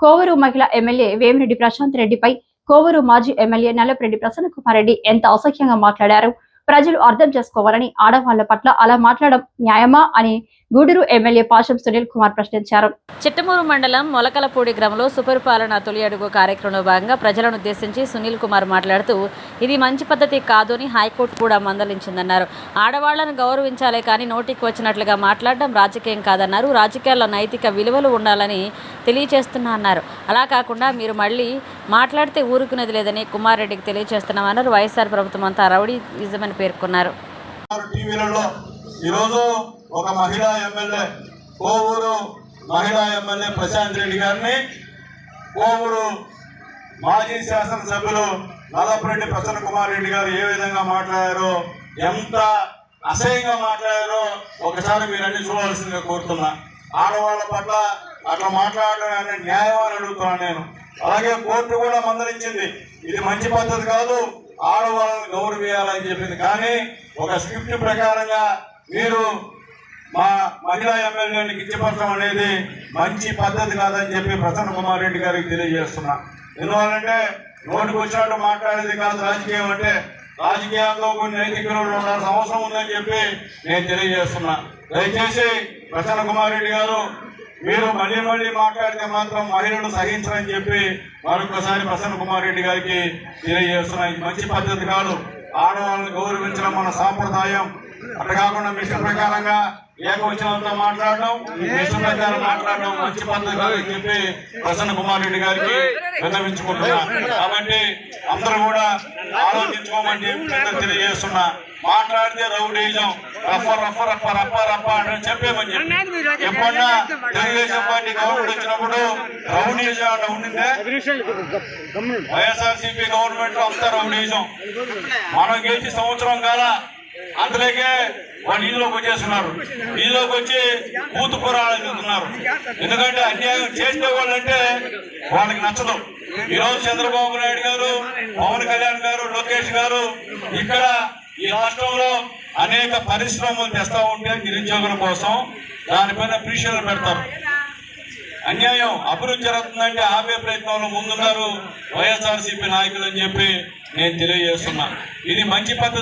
కోవూరు మహిళ ఎమ్మెల్యే వేమిరెడ్డి ప్రశాంత్ రెడ్డిపై కోవూరు మాజీ ఎమ్మెల్యే నల్లపరెడ్డి ప్రసన్న కుమార్ రెడ్డి ఎంత అసహ్యంగా మాట్లాడారు? ప్రజలు అర్థం చేసుకోవాలని ఆడవాళ్ళ పట్ల అలా మాట్లాడడం న్యాయమా అని గూడూరు ఎమ్మెల్యే పాశం సునీల్ కుమార్ ప్రశ్నించారు. చిట్టమూరు మండలం మొలకలపూడి గ్రామంలో సుపరిపాలన తొలి అడుగు కార్యక్రమంలో భాగంగా ప్రజలను ఉద్దేశించి సునీల్ కుమార్ మాట్లాడుతూ ఇది మంచి పద్ధతి కాదు అని హైకోర్టు కూడా మందలించిందన్నారు. ఆడవాళ్ళను గౌరవించాలే కానీ నోటికి వచ్చినట్లుగా మాట్లాడడం రాజకీయం కాదన్నారు. రాజకీయాల్లో నైతిక విలువలు ఉండాలని తెలియజేస్తున్నా అన్నారు. అలా కాకుండా మీరు మళ్ళీ మాట్లాడితే ఊరుకునేది లేదని కుమార్ రెడ్డికి తెలియజేస్తున్నామన్నారు. వైఎస్ఆర్ ప్రభుత్వం అంతా రౌడీయిజమని పేర్కొన్నారు. టీవీలలో ఈరోజు ఒక మహిళా ఎమ్మెల్యే కోవూరు మహిళా ఎమ్మెల్యే ప్రశాంత్ రెడ్డి గారిని కోవూరు మాజీ శాసనసభ్యులు నల్లపరెడ్డి ప్రసన్న కుమార్ రెడ్డి గారు ఏ విధంగా మాట్లాడారో ఎంత అసహ్యంగా మాట్లాడారో ఒకసారి మీరన్నీ చూడవలసిందిగా కోరుతున్నా. ఆడవాళ్ళ పట్ల అట్లా మాట్లాడడం అనేది న్యాయం అని అడుగుతున్నాను నేను. అలాగే కోర్టు కూడా మందలించింది. ఇది మంచి పద్ధతి కాదు ఆడవాళ్ళని గౌరవించాలని చెప్పింది. కానీ ఒక స్క్రిప్ట్ ప్రకారంగా మీరు మా మహిళా ఎమ్మెల్యేని కించపరచడం అనేది మంచి పద్ధతి కాదని చెప్పి ప్రసన్న కుమార్ రెడ్డి గారికి తెలియజేస్తున్నా. ఎందువల్లంటే నోటికి వచ్చినట్టు మాట్లాడేది కాదు రాజకీయం అంటే. రాజకీయాల్లో కొన్ని నైతిక ఉండాల్సిన అవసరం ఉందని చెప్పి నేను తెలియజేస్తున్నా. దయచేసి ప్రసన్న కుమార్ రెడ్డి గారు మీరు మళ్ళీ మళ్ళీ మాట్లాడితే మాత్రం మహిళలు సహించరని చెప్పి మరొకసారి ప్రసన్న కుమార్ రెడ్డి గారికి తెలియజేస్తున్నా. ఇది మంచి పద్ధతి కాదు. ఆడవాళ్ళని గౌరవించడం మన సాంప్రదాయం. అట్లా కాకుండా మీ ఇష్ట ప్రకారంగా ఏకవచనంతో మాట్లాడడం మీ ఇష్ట ప్రకారం మాట్లాడడం మంచి పద్ధతి కాదని చెప్పి ప్రసన్న కుమార్ రెడ్డి గారికి విన్నవించుకుంటున్నా. కాబట్టి అందరూ కూడా ఆలోచించుకోమని తెలియజేస్తున్నా. మాట్లాడితే రౌడీజం రఫ రఫ రఫ రఫ రఫ అని చెప్పేమని చెప్పి. ఎప్పుడన్నా తెలుగుదేశం పార్టీ గవర్నమెంట్ వచ్చినప్పుడు రౌడీజం అంటే ఉండిందే? వైఎస్ఆర్సీపీ గవర్నమెంట్లో అంతా రౌడీజం. మనం గెలిచి సంవత్సరం కాల అంతలేకే వాళ్ళు ఇల్లులోకి వచ్చేస్తున్నారు. ఇల్లులోకి వచ్చి బూతు ఎందుకంటే అన్యాయం చేసే వాళ్ళంటే వాళ్ళకి నచ్చదు. ఈరోజు చంద్రబాబు నాయుడు గారు పవన్ కళ్యాణ్ గారు లోకేష్ గారు ఇక్కడ ఈ రాష్ట్రంలో అనేక పరిశ్రమలు తెస్తా ఉంటే నిరుద్యోగుల కోసం దానిపైన ప్రీషర్లు పెడతారు. అన్యాయం అభివృద్ధి జరుగుతుందంటే ఆపే ప్రయత్నంలో ముందున్నారు వైఎస్ఆర్సీపీ నాయకులు అని చెప్పి నేను తెలియజేస్తున్నా. ఇది మంచి పద్ధతి